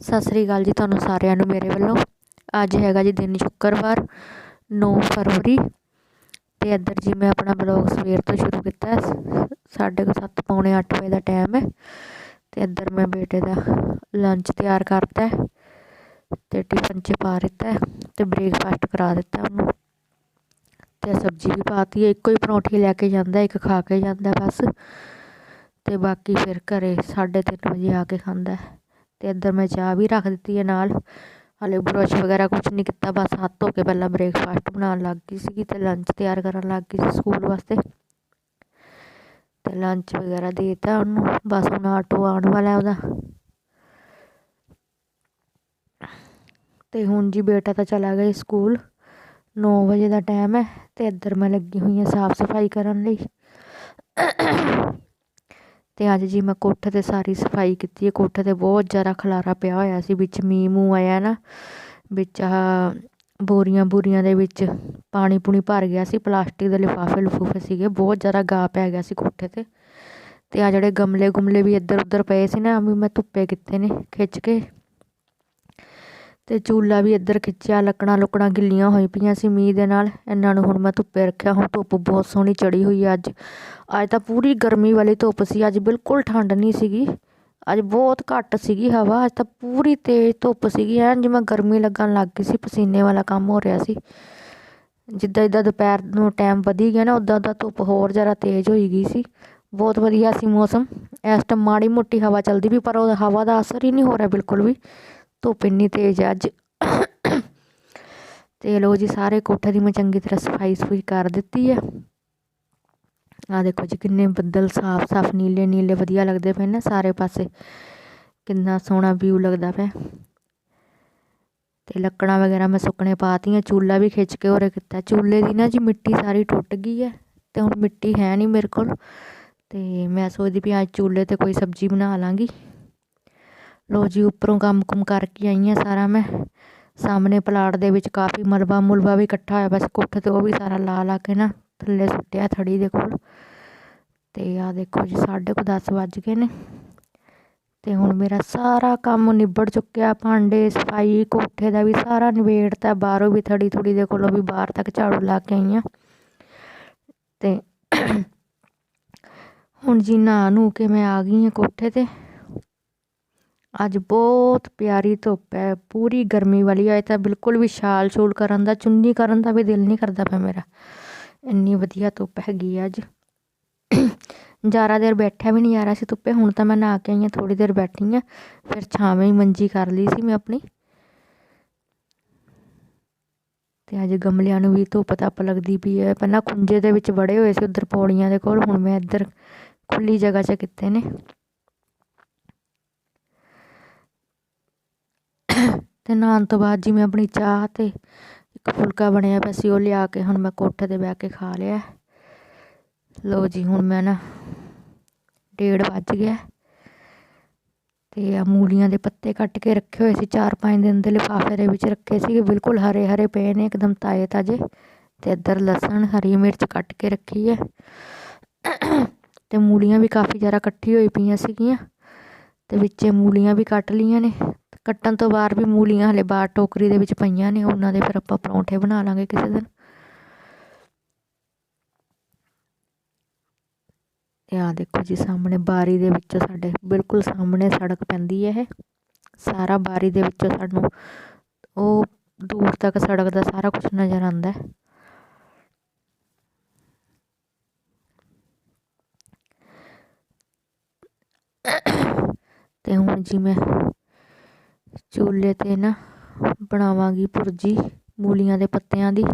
ਸਤਿ ਸ੍ਰੀ ਅਕਾਲ ਜੀ ਤੁਹਾਨੂੰ ਸਾਰਿਆਂ ਨੂੰ ਮੇਰੇ ਵੱਲੋਂ। ਅੱਜ ਹੈਗਾ ਜੀ ਦਿਨ ਸ਼ੁੱਕਰਵਾਰ 9 ਫਰਵਰੀ। ਤੇ ਇੱਧਰ ਜੀ ਮੈਂ ਆਪਣਾ ਬਲੌਗ ਸਵੇਰ ਤੋਂ ਸ਼ੁਰੂ ਕੀਤਾ। ਹੈ। ਸਾਢੇ ਕੁ ਸੱਤ, ਪੌਣੇ 8 ਵਜੇ ਦਾ ਟਾਈਮ ਹੈ। ਤੇ ਇੱਧਰ ਮੈਂ ਬੇਟੇ ਦਾ ਲੰਚ ਤਿਆਰ ਕਰਤਾ ਹੈ। ਤੇ ਟਿਫਨ 'ਚ ਪਾ ਦਿੱਤਾ ਹੈ ਤੇ ਬ੍ਰੇਕਫਾਸਟ ਕਰਾ ਦਿੱਤਾ ਉਹਨੂੰ। ਤੇ ਸਬਜ਼ੀ ਵੀ ਪਾਤੀ ਹੈ। ਇੱਕੋ ਹੀ ਪਰੌਂਠੀ ਲੈ ਕੇ ਜਾਂਦਾ, ਇੱਕ ਖਾ ਕੇ ਜਾਂਦਾ ਬਸ। ਤੇ ਬਾਕੀ ਫਿਰ ਘਰੇ 3:30 ਵਜੇ ਆ ਕੇ ਖਾਂਦਾ ਹੈ। ਅਤੇ ਇੱਧਰ ਮੈਂ ਚਾਹ ਵੀ ਰੱਖ ਦਿੱਤੀ ਹੈ ਨਾਲ। ਹਾਲੇ ਬਰਸ਼ ਵਗੈਰਾ ਕੁਝ ਨਹੀਂ ਕੀਤਾ, ਬਸ ਹੱਥ ਧੋ ਕੇ ਪਹਿਲਾਂ ਬ੍ਰੇਕਫਾਸਟ ਬਣਾਉਣ ਲੱਗ ਗਈ ਸੀਗੀ ਅਤੇ ਲੰਚ ਤਿਆਰ ਕਰਨ ਲੱਗ ਗਈ ਸੀ ਸਕੂਲ ਵਾਸਤੇ। ਤੇ ਲੰਚ ਵਗੈਰਾ ਦੇਤਾ ਉਹਨੂੰ, ਬਸ ਹੁਣ ਆਟੋ ਆਉਣ ਵਾਲਾ ਉਹਦਾ। ਤੇ ਹੁਣ ਜੀ ਬੇਟਾ ਤਾਂ ਚਲਾ ਗਿਆ ਸਕੂਲ 9 ਵਜੇ ਦਾ ਟਾਈਮ ਹੈ ਤੇ ਇੱਧਰ ਮੈਂ ਲੱਗੀ ਹੋਈ ਹਾਂ ਸਾਫ਼ ਸਫ਼ਾਈ ਕਰਨ ਲਈ। ਅਤੇ ਅੱਜ ਜੀ ਮੈਂ ਕੋਠੇ ਤੇ ਸਾਰੀ ਸਫ਼ਾਈ ਕੀਤੀ ਹੈ। ਕੋਠੇ ਤੇ ਬਹੁਤ ਜ਼ਿਆਦਾ ਖਲਾਰਾ ਪਿਆ ਹੋਇਆ ਸੀ, ਵਿੱਚ ਮੀਂਹ ਮੂੰਹ ਆਇਆ ਨਾ, ਵਿੱਚ ਆਹ ਬੋਰੀਆਂ ਬੋਰੀਆਂ ਦੇ ਵਿੱਚ ਪਾਣੀ ਪੂਣੀ ਭਰ ਗਿਆ ਸੀ, ਪਲਾਸਟਿਕ ਦੇ ਲਿਫਾਫੇ ਲਫੂਫੇ ਸੀਗੇ, ਬਹੁਤ ਜ਼ਿਆਦਾ ਗਾਹ ਪੈ ਗਿਆ ਸੀ ਕੋਠੇ ਤੇ। ਅਤੇ ਆਹ ਜਿਹੜੇ ਗਮਲੇ ਗੁਮਲੇ ਵੀ ਇੱਧਰ ਉੱਧਰ ਪਏ ਸੀ ਨਾ ਵੀ ਮੈਂ ਧੁੱਪੇ ਕੀਤੇ ਨੇ ਖਿੱਚ ਕੇ। ਅਤੇ ਚੂਲਾ ਵੀ ਇੱਧਰ ਖਿੱਚਿਆ, ਲੱਕੜਾਂ ਲੁੱਕੜਾਂ ਗਿੱਲੀਆਂ ਹੋਈ ਪਈਆਂ ਸੀ ਮੀਂਹ ਦੇ ਨਾਲ। ਇਹਨਾਂ ਨੂੰ ਹੁਣ ਮੈਂ ਧੁੱਪੇ ਰੱਖਿਆ, ਹੁਣ ਧੁੱਪ ਬਹੁਤ ਸੋਹਣੀ ਚੜ੍ਹੀ ਹੋਈ ਹੈ ਅੱਜ। ਅੱਜ ਤਾਂ ਪੂਰੀ ਗਰਮੀ ਵਾਲੀ ਧੁੱਪ ਸੀ, ਅੱਜ ਬਿਲਕੁਲ ਠੰਡ ਨਹੀਂ ਸੀਗੀ। ਅੱਜ ਬਹੁਤ ਘੱਟ ਸੀਗੀ ਹਵਾ, ਅੱਜ ਤਾਂ ਪੂਰੀ ਤੇਜ਼ ਧੁੱਪ ਸੀਗੀ। ਐਨ ਜਿਵੇਂ ਗਰਮੀ ਲੱਗਣ ਲੱਗ ਗਈ ਸੀ, ਪਸੀਨੇ ਵਾਲਾ ਕੰਮ ਹੋ ਰਿਹਾ ਸੀ। ਜਿੱਦਾਂ ਜਿੱਦਾਂ ਦੁਪਹਿਰ ਨੂੰ ਟਾਈਮ ਵਧੀ ਗਿਆ ਨਾ ਉਦਾਂ ਉਦਾਂ ਧੁੱਪ ਹੋਰ ਜ਼ਿਆਦਾ ਤੇਜ਼ ਹੋਈ ਗਈ ਸੀ। ਬਹੁਤ ਵਧੀਆ ਸੀ ਮੌਸਮ। ਇਸ ਟਾਈਮ ਮਾੜੀ ਮੋਟੀ ਹਵਾ ਚੱਲਦੀ ਵੀ ਪਰ ਉਹ ਹਵਾ ਦਾ ਅਸਰ ਹੀ ਨਹੀਂ ਹੋ ਰਿਹਾ ਬਿਲਕੁਲ ਵੀ। ਧੁੱਪ ਇੰਨੀ ਤੇਜ਼ ਅੱਜ। ਤੇ ਲੋ ਜੀ, ਸਾਰੇ ਕੋਠੇ ਦੀ ਮੈਂ ਚੰਗੀ ਤਰ੍ਹਾਂ ਸਫ਼ਾਈ ਸੁਫਾਈ ਕਰ ਦਿੱਤੀ ਹੈ। ਆ ਦੇਖੋ ਜੀ, ਕਿੰਨੇ ਬੱਦਲ ਸਾਫ਼ ਸਾਫ਼, ਨੀਲੇ ਨੀਲੇ, ਵਧੀਆ ਲੱਗਦੇ ਪਏ ਨੇ ਸਾਰੇ ਪਾਸੇ। ਕਿੰਨਾ ਸੋਹਣਾ ਵਿਊ ਲੱਗਦਾ ਪਿਆ। ਤੇ ਲੱਕੜਾਂ ਵਗੈਰਾ ਮੈਂ ਸੁੱਕਣੇ ਪਾਤੀਆਂ ਚੂਲਾ ਵੀ ਖਿੱਚ ਕੇ ਉਰੇ ਕੀਤਾ। ਚੂਲੇ ਦੀ ਨਾ ਜੀ ਮਿੱਟੀ ਸਾਰੀ ਟੁੱਟ ਗਈ ਹੈ ਤੇ ਹੁਣ ਮਿੱਟੀ ਹੈ ਨਹੀਂ ਮੇਰੇ ਕੋਲ। ਤੇ ਮੈਂ ਸੋਚਦੀ ਵੀ ਅੱਜ ਚੂਲੇ ਤੇ ਕੋਈ ਸਬਜ਼ੀ ਬਣਾ ਲਾਂਗੀ। ਲਓ ਜੀ, ਉੱਪਰੋਂ ਕੰਮ ਕੁਮ ਕਰਕੇ ਆਈ ਹਾਂ ਸਾਰਾ ਮੈਂ। ਸਾਹਮਣੇ ਪਲਾਟ ਦੇ ਵਿੱਚ ਕਾਫੀ ਮਲਬਾ ਮੁਲਬਾ ਵੀ ਇਕੱਠਾ ਹੋਇਆ, ਬਸ ਕੋਠੇ ਤੇ ਉਹ ਵੀ ਸਾਰਾ ਲਾ ਲਾ ਕੇ ਨਾ ਥੱਲੇ ਸੁੱਟਿਆ ਥੜੀ ਦੇ ਕੋਲ। ਤੇ ਆ ਦੇਖੋ ਜੀ, ਸਾਢੇ ਕੁ 10 ਵੱਜ ਗਏ ਨੇ। ਤੇ ਹੁਣ ਮੇਰਾ ਸਾਰਾ ਕੰਮ ਨਿਬੜ ਚੁੱਕਿਆ, ਭਾਂਡੇ, ਸਫ਼ਾਈ, ਕੋਠੇ ਦਾ ਵੀ ਸਾਰਾ ਨਿਬੇੜਤਾ, ਬਾਹਰੋਂ ਵੀ ਥੜੀ ਥੁੜੀ ਦੇ ਕੋਲੋਂ ਵੀ ਬਾਹਰ ਤੱਕ ਝਾੜੂ ਲਾ ਕੇ ਆਈ ਆ ਤੇ ਹੁਣ ਜੀ ਨਹਾ ਨੂੰ ਕੇ ਮੈਂ ਆ ਗਈ ਹਾਂ ਕੋਠੇ ਤੇ। ਅੱਜ ਬਹੁਤ ਪਿਆਰੀ ਧੁੱਪ ਹੈ, ਪੂਰੀ ਗਰਮੀ ਵਾਲੀ ਹੈ ਤਾਂ ਬਿਲਕੁਲ ਵੀ ਛਾਲ ਛੂਲ ਕਰਨ ਦਾ, ਚੁੰਨੀ ਕਰਨ ਦਾ ਵੀ ਦਿਲ ਨਹੀਂ ਕਰਦਾ ਪਿਆ ਮੇਰਾ। ਇੰਨੀ ਵਧੀਆ ਧੁੱਪ ਹੈਗੀ ਅੱਜ। ਜ਼ਿਆਦਾ ਦੇਰ ਬੈਠਿਆ ਵੀ ਨਹੀਂ ਆ ਰਿਹਾ ਸੀ ਧੁੱਪੇ, ਹੁਣ ਤਾਂ ਮੈਂ ਨਹਾ ਕੇ ਆਈ ਹਾਂ ਥੋੜੀ ਦੇਰ ਬੈਠੀ ਹਾਂ, ਫਿਰ ਛਾਵੇਂ ਹੀ ਮੰਜੀ ਕਰ ਲਈ ਸੀ ਮੈਂ ਆਪਣੀ। ਤੇ ਅੱਜ ਗਮਲਿਆਂ ਨੂੰ ਵੀ ਧੁੱਪ ਤੱਪ ਲੱਗਦੀ ਪਈ ਹੈ। ਪਹਿਲਾਂ ਖੁੰਝੇ ਦੇ ਵਿੱਚ ਵੜੇ ਹੋਏ ਸੀ ਉਧਰ ਪੌੜੀਆਂ ਦੇ ਕੋਲ, ਹੁਣ ਮੈਂ ਇੱਧਰ ਖੁੱਲੀ ਜਗ੍ਹਾ 'ਚ ਕੀਤੇ ਨੇ। ਅਤੇ ਨਹਾਉਣ ਤੋਂ ਬਾਅਦ ਜੀ ਮੈਂ ਆਪਣੀ ਚਾਹ ਤੇ ਇੱਕ ਫੁਲਕਾ ਬਣਿਆ ਪਿਆ ਸੀ, ਉਹ ਲਿਆ ਕੇ ਹੁਣ ਮੈਂ ਕੋਠੇ ਤੇ ਬਹਿ ਕੇ ਖਾ ਲਿਆ। ਲਓ ਜੀ, ਹੁਣ ਮੈਂ ਨਾ ਡੇਢ ਵੱਜ ਗਿਆ। ਤੇ ਆ ਮੂਲੀਆਂ ਦੇ ਪੱਤੇ ਕੱਟ ਕੇ ਰੱਖੇ ਹੋਏ ਸੀ, ਚਾਰ ਪੰਜ ਦਿਨ ਦੇ ਲਿਫਾਫੇ ਦੇ ਵਿੱਚ ਰੱਖੇ ਸੀਗੇ, ਬਿਲਕੁਲ ਹਰੇ ਹਰੇ ਪਏ ਨੇ, ਇੱਕਦਮ ਤਾਜ਼ੇ ਤਾਜ਼ੇ। ਤੇ ਇੱਧਰ ਲਸਣ, ਹਰੀ ਮਿਰਚ ਕੱਟ ਕੇ ਰੱਖੀ ਹੈ। ਤੇ ਮੂਲੀਆਂ ਵੀ ਕਾਫੀ ਜ਼ਿਆਦਾ ਇਕੱਠੀ ਹੋਈ ਪਈਆਂ ਸੀਗੀਆਂ। ਅਤੇ ਵਿੱਚੇ ਮੂਲੀਆਂ ਵੀ ਕੱਟ ਲਈਆਂ ਨੇ। ਕੱਟਣ ਤੋਂ ਬਾਅਦ ਵੀ ਮੂਲੀਆਂ ਹਲੇ ਬਾਹਰ ਟੋਕਰੀ ਦੇ ਵਿੱਚ ਪਈਆਂ ਨੇ, ਉਹਨਾਂ ਦੇ ਫਿਰ ਆਪਾਂ ਪਰੌਂਠੇ ਬਣਾ ਲਾਂਗੇ ਕਿਸੇ ਦਿਨ। ਤੇ ਆ ਦੇਖੋ ਜੀ ਸਾਹਮਣੇ ਬਾਰੀ ਦੇ ਵਿੱਚ ਸਾਡੇ, ਬਿਲਕੁਲ ਸਾਹਮਣੇ ਸੜਕ ਪੈਂਦੀ ਹੈ ਇਹ। ਸਾਰਾ ਬਾਰੀ ਦੇ ਵਿੱਚੋਂ ਸਾਨੂੰ ਉਹ ਦੂਰ ਤੱਕ ਸੜਕ ਦਾ ਸਾਰਾ ਕੁਝ ਨਜ਼ਰ ਆਉਂਦਾ ਅਤੇ ਹੁਣ ਜੀ ਮੈਂ ਚੁੱਲ੍ਹੇ ਤੇ ਨਾ ਬਣਾਵਾਂਗੀ ਭੁਰਜੀ ਮੂਲੀਆਂ ਦੇ ਪੱਤਿਆਂ ਦੀ।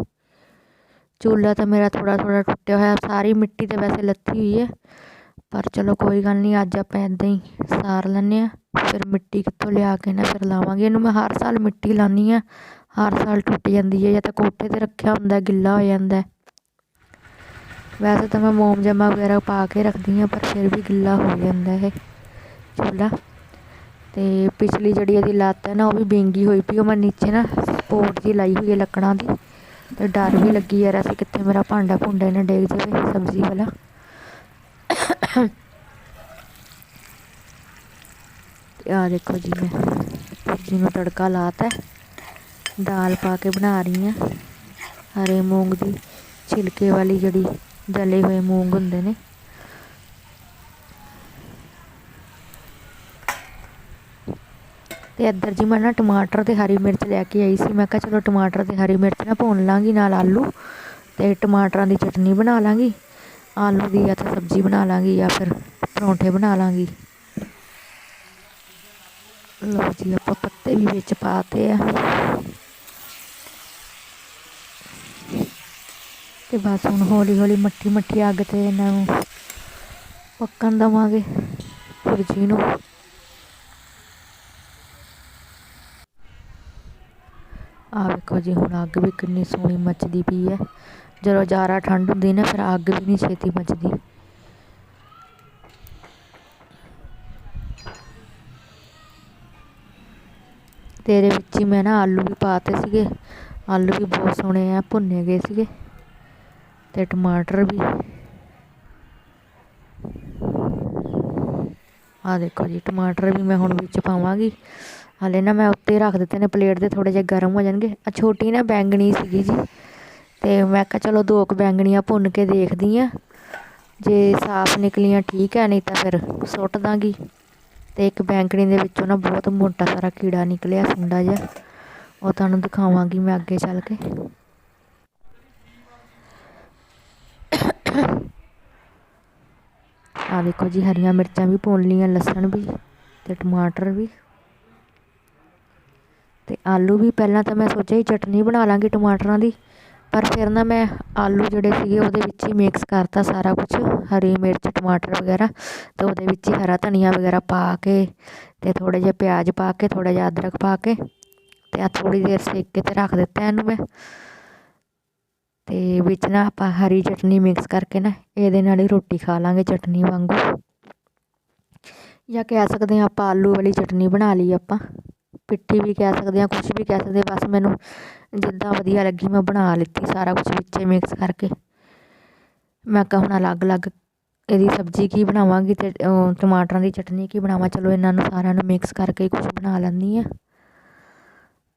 ਚੁੱਲ੍ਹਾ ਤਾਂ ਮੇਰਾ ਥੋੜ੍ਹਾ ਥੋੜ੍ਹਾ ਟੁੱਟਿਆ ਹੋਇਆ, ਸਾਰੀ ਮਿੱਟੀ ਤੇ ਵੈਸੇ ਲੱਥੀ ਹੋਈ ਹੈ। ਪਰ ਚਲੋ ਕੋਈ ਗੱਲ ਨਹੀਂ, ਅੱਜ ਆਪਾਂ ਇੱਦਾਂ ਹੀ ਸਾਰ ਲੈਂਦੇ ਹਾਂ। ਫਿਰ ਮਿੱਟੀ ਕਿੱਥੋਂ ਲਿਆ ਕੇ ਨਾ ਫਿਰ ਲਾਵਾਂਗੇ। ਇਹਨੂੰ ਮੈਂ ਹਰ ਸਾਲ ਮਿੱਟੀ ਲਾਉਂਦੀ ਹਾਂ। ਹਰ ਸਾਲ ਟੁੱਟ ਜਾਂਦੀ ਹੈ ਜਾਂ ਤਾਂ ਕੋਠੇ ਤੇ ਰੱਖਿਆ ਹੁੰਦਾ, ਗਿੱਲਾ ਹੋ ਜਾਂਦਾ ਵੈਸੇ ਤਾਂ ਮੈਂ ਮੋਮ ਜਮਾ ਵਗੈਰਾ ਪਾ ਕੇ ਰੱਖਦੀ ਹਾਂ, ਪਰ ਫਿਰ ਵੀ ਗਿੱਲਾ ਹੋ ਜਾਂਦਾ ਇਹ ਚੁੱਲ੍ਹਾ। ਤੇ ਪਿਛਲੀ ਜਿਹੜੀ ਇਹਦੀ ਲੱਤ ਹੈ ਨਾ, ਉਹ ਵੀ ਬਿੰਗੀ ਹੋਈ ਪਈ, ਉਹ ਮੈਂ ਨੀਚੇ ਨਾ ਸਪੋਰਟ ਦੀ ਲਾਈ ਹੋਈ ਹੈ ਲੱਕੜਾਂ ਦੀ, ਤੇ ਡਰ ਵੀ ਲੱਗੀ ਯਾਰ, ਅਸੀਂ ਕਿੱਥੇ ਮੇਰਾ ਭਾਂਡਾ ਭੁੰਡਾ ਨਾ ਡੇਗ ਜਾਵੇ ਸਬਜ਼ੀ ਵਾਲਾ। ਤੇ ਆ ਦੇਖੋ ਜੀ ਮੈਂ, ਸਬਜ਼ੀ ਨੂੰ ਤੜਕਾ ਲਾਤਾ ਦਾਲ ਪਾ ਕੇ ਬਣਾ ਰਹੀ ਹਾਂ। ਹਰੇ ਮੂੰਗ ਦੀ ਛਿਲਕੇ ਵਾਲੀ ਜਿਹੜੀ ਜਲੇ ਹੋਏ ਮੂੰਗ ਹੁੰਦੇ ਨੇ ਤੇ ਇੱਧਰ ਜੀ ਮੈਂ ਨਾ ਟਮਾਟਰ ਤੇ ਹਰੀ ਮਿਰਚ ਲੈ ਕੇ ਆਈ ਸੀ। ਮੈਂ ਕਿਹਾ ਚਲੋ ਟਮਾਟਰ ਤੇ ਹਰੀ ਮਿਰਚ ਨਾ ਭੁੰਨ ਲਾਂਗੀ, ਨਾਲ ਆਲੂ ਤੇ ਟਮਾਟਰਾਂ ਦੀ ਚਟਨੀ ਬਣਾ ਲਾਂਗੀ। ਆਲੂ ਦੀ ਜਾਂ ਤਾਂ ਸਬਜ਼ੀ ਬਣਾ ਲਾਂਗੀ ਜਾਂ ਫਿਰ ਪਰੌਂਠੇ ਬਣਾ ਲਾਂਗੀ। ਲਓ ਜੀ, ਆਪਾਂ ਪੱਤੇ ਵੀ ਵਿੱਚ ਪਾਤੇ ਆ। ਤੇ ਬਸ ਹੁਣ ਹੌਲੀ ਹੌਲੀ ਮੱਠੀ ਮੱਠੀ ਅੱਗ ਤੇ ਇਹਨਾਂ ਨੂੰ ਪੱਕਣ ਦਵਾਂਗੇ। ਸਬਜ਼ੀ ਨੂੰ ਆਹ ਵੇਖੋ ਜੀ, ਹੁਣ ਅੱਗ ਵੀ ਕਿੰਨੀ ਸੋਹਣੀ ਮੱਚਦੀ ਪਈ ਹੈ। ਜਦੋਂ ਜ਼ਿਆਦਾ ਠੰਡ ਹੁੰਦੀ ਨਾ, ਫਿਰ ਅੱਗ ਵੀ ਨਹੀਂ ਛੇਤੀ ਮੱਚਦੀ। ਤੇਰੇ ਵਿੱਚ ਹੀ ਮੈਂ ਨਾ ਆਲੂ ਵੀ ਪਾਤੇ ਸੀਗੇ। ਆਲੂ ਵੀ ਬਹੁਤ ਸੋਹਣੇ ਆ, ਭੁੰਨੇ ਗਏ ਸੀਗੇ। ਤੇ ਟਮਾਟਰ ਵੀ। ਆ ਦੇਖੋ ਜੀ, ਟਮਾਟਰ ਵੀ ਮੈਂ ਹੁਣ ਵਿੱਚ ਪਾਵਾਂਗੀ। ਹਾਲੇ ਨਾ ਮੈਂ ਉੱਤੇ ਰੱਖ ਦਿੱਤੇ ਨੇ ਪਲੇਟ ਦੇ ਥੋੜੇ ਜਿਹਾ ਗਰਮ ਹੋ ਜਾਣਗੇ। ਆ ਛੋਟੀ ਨਾ ਬੈਂਗਣੀ ਸੀਗੀ ਜੀ। ਤੇ ਮੈਂ ਕਿਹਾ ਚਲੋ ਦੋ ਕੁ ਬੈਂਗਣੀਆਂ ਭੁੰਨ ਕੇ ਦੇਖਦੀ ਆ। ਜੇ ਸਾਫ਼ ਨਿਕਲੀਆਂ ਠੀਕ ਹੈ ਨਹੀਂ ਤਾਂ ਫਿਰ ਸੁੱਟ ਦਾਂਗੀ। ਤੇ ਇੱਕ ਬੈਂਗਣੀ ਦੇ ਵਿੱਚੋਂ ਨਾ ਬਹੁਤ ਮੋਟਾ ਸਾਰਾ ਕੀੜਾ ਨਿਕਲਿਆ, ਸੁੰਡਾ ਜਿਹਾ। ਉਹ ਤੁਹਾਨੂੰ ਦਿਖਾਵਾਂਗੀ ਮੈਂ ਅੱਗੇ ਚੱਲ ਕੇ। ਆ ਦੇਖੋ ਜੀ, ਹਰੀਆਂ ਮਿਰਚਾਂ ਵੀ ਭੁੰਨ ਲੀਆਂ ਲਸਣ ਵੀ ਤੇ ਟਮਾਟਰ ਵੀ। ਤੇ ਆਲੂ ਵੀ ਪਹਿਲਾਂ ਤਾਂ ਮੈਂ ਸੋਚਿਆ ਸੀ ਚਟਨੀ ਬਣਾ ਲਾਂਗੀ ਟਮਾਟਰਾਂ ਦੀ, ਪਰ ਫਿਰ ਨਾ ਮੈਂ ਆਲੂ ਜਿਹੜੇ ਸੀਗੇ ਉਹਦੇ ਵਿੱਚ ਹੀ ਮਿਕਸ ਕਰਤਾ ਸਾਰਾ ਕੁਝ ਹਰੀ ਮਿਰਚ, ਟਮਾਟਰ ਵਗੈਰਾ ਤੇ ਉਹਦੇ ਵਿੱਚ ਹੀ ਹਰਾ ਧਨੀਆ ਵਗੈਰਾ ਪਾ ਕੇ ਤੇ ਥੋੜੇ ਜਿਹਾ ਪਿਆਜ਼ ਪਾ ਕੇ ਥੋੜਾ ਜਿਹਾ ਅਦਰਕ ਪਾ ਕੇ ਤੇ ਆ ਥੋੜੀ ਦੇਰ ਸੇਕ ਕੇ ਤੇ ਰੱਖ ਦਿੱਤਾ ਇਹਨੂੰ ਮੈਂ। ਤੇ ਵਿੱਚ ਨਾ ਆਪਾਂ ਹਰੀ ਚਟਨੀ ਮਿਕਸ ਕਰਕੇ ਨਾ ਇਹਦੇ ਨਾਲ ਹੀ ਰੋਟੀ ਖਾ ਲਾਂਗੇ ਚਟਨੀ ਵਾਂਗੂ। ਜਾਂ ਕਹਿ ਸਕਦੇ ਹਾਂ ਆਪਾਂ ਆਲੂ ਵਾਲੀ ਚਟਨੀ ਬਣਾ ਲਈ ਆਪਾਂ। ਪਿੱਠੀ ਵੀ ਕਹਿ ਸਕਦੇ ਹਾਂ, ਕੁਛ ਵੀ ਕਹਿ ਸਕਦੇ ਬਸ ਮੈਨੂੰ ਜਿੱਦਾਂ ਵਧੀਆ ਲੱਗੀ ਮੈਂ ਬਣਾ ਲਿੱਤੀ ਸਾਰਾ ਕੁਛ ਵਿੱਚੇ ਮਿਕਸ ਕਰਕੇ। ਮੈਂ ਕਿਹਾ ਹੁਣ ਅਲੱਗ-ਅਲੱਗ ਇਹਦੀ ਸਬਜ਼ੀ ਕੀ ਬਣਾਵਾਂਗੀ ਅਤੇ ਟਮਾਟਰਾਂ ਦੀ ਚਟਨੀ ਕੀ ਬਣਾਵਾਂ, ਚਲੋ ਇਹਨਾਂ ਨੂੰ ਸਾਰਿਆਂ ਨੂੰ ਮਿਕਸ ਕਰਕੇ ਕੁਛ ਬਣਾ ਲੈਂਦੀ ਹਾਂ।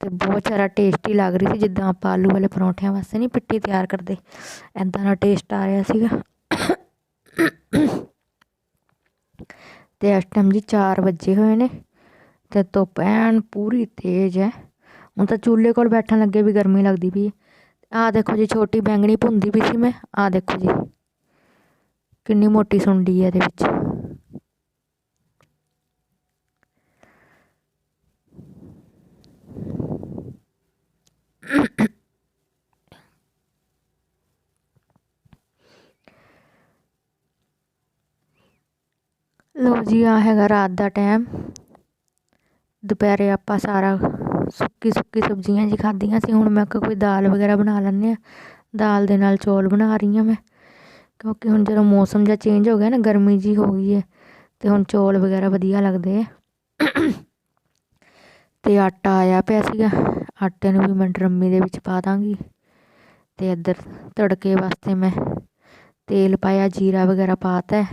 ਅਤੇ ਬਹੁਤ ਜ਼ਿਆਦਾ ਟੇਸਟੀ ਲੱਗ ਰਹੀ ਸੀ ਜਿੱਦਾਂ ਆਪਾਂ ਆਲੂ ਵਾਲੇ ਪਰੌਂਠਿਆਂ ਵਾਸਤੇ ਨਹੀਂ ਪਿੱਟੀ ਤਿਆਰ ਕਰਦੇ ਐਦਾਂ ਦਾ ਟੇਸਟ ਆ ਰਿਹਾ ਸੀਗਾ। ਅਤੇ ਇਸ ਟਾਈਮ ਜੀ 4 ਵਜੇ ਹੋਏ ਨੇ। ਤੇ ਧੁੱਪ ਐਨ ਪੂਰੀ ਤੇਜ਼ ਹੈ ਹੁਣ ਤਾਂ ਚੁੱਲ੍ਹੇ ਕੋਲ ਬੈਠਣ ਲੱਗੇ ਵੀ ਗਰਮੀ ਲੱਗਦੀ ਪਈ ਆਹ ਦੇਖੋ ਜੀ, ਛੋਟੀ ਬੈਂਗਣੀ ਭੁੰਦੀ ਵੀ ਸੀ ਮੈਂ ਆਹ ਦੇਖੋ ਜੀ। ਕਿੰਨੀ ਮੋਟੀ ਸੁੰਡੀ ਹੈ ਇਹਦੇ ਵਿੱਚ। ਲੋ ਜੀ, ਆ ਹੈਗਾ ਰਾਤ ਦਾ ਟਾਈਮ। ਦੁਪਹਿਰੇ ਆਪਾਂ ਸਾਰਾ ਸੁੱਕੀ ਸੁੱਕੀ ਸਬਜ਼ੀਆਂ ਜੀ ਖਾਧੀਆਂ ਸੀ, ਹੁਣ ਮੈਂ ਕੋਈ ਦਾਲ ਵਗੈਰਾ ਬਣਾ ਲੈਂਦੇ ਹਾਂ। ਦਾਲ ਦੇ ਨਾਲ ਚੌਲ ਬਣਾ ਰਹੀ ਹਾਂ ਮੈਂ, ਕਿਉਂਕਿ ਹੁਣ ਜਦੋਂ ਮੌਸਮ ਜਿਹਾ ਚੇਂਜ ਹੋ ਗਿਆ ਨਾ, ਗਰਮੀ ਜੀ ਹੋ ਗਈ ਹੈ ਅਤੇ ਹੁਣ ਚੌਲ ਵਗੈਰਾ ਵਧੀਆ ਲੱਗਦੇ ਹੈ ਅਤੇ ਆਟਾ ਆਇਆ ਪਿਆ ਸੀਗਾ, ਆਟੇ ਨੂੰ ਵੀ ਮੈਂ ਡਰਮੀ ਦੇ ਵਿੱਚ ਪਾ ਦਾਂਗੀ ਅਤੇ ਇੱਧਰ ਤੜਕੇ ਵਾਸਤੇ ਮੈਂ ਤੇਲ ਪਾਇਆ, ਜੀਰਾ ਵਗੈਰਾ ਪਾਤਾ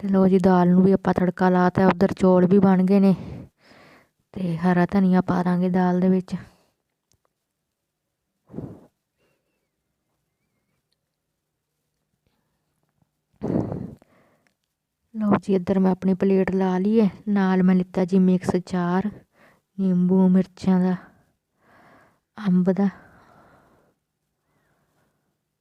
ਤੇ ਲੋ ਜੀ, ਦਾਲ ਨੂੰ ਵੀ ਆਪਾਂ ਤੜਕਾ ਲਾਤਾ ਉਧਰ ਚੌਲ ਵੀ ਬਣ ਗਏ ਨੇ ਤੇ ਹਰਾ ਧਨੀਆ ਪਾ ਦਾਂਗੇ ਦਾਲ ਦੇ ਵਿੱਚ। ਲਓ ਜੀ, ਇੱਧਰ ਮੈਂ ਆਪਣੀ ਪਲੇਟ ਲਾ ਲਈ ਹੈ। ਨਾਲ ਮੈਂ ਲਿੱਤਾ ਜੀ ਮਿਕਸ ਚਾਰ ਨਿੰਬੂ, ਮਿਰਚਾਂ ਦਾ, ਅੰਬ ਦਾ।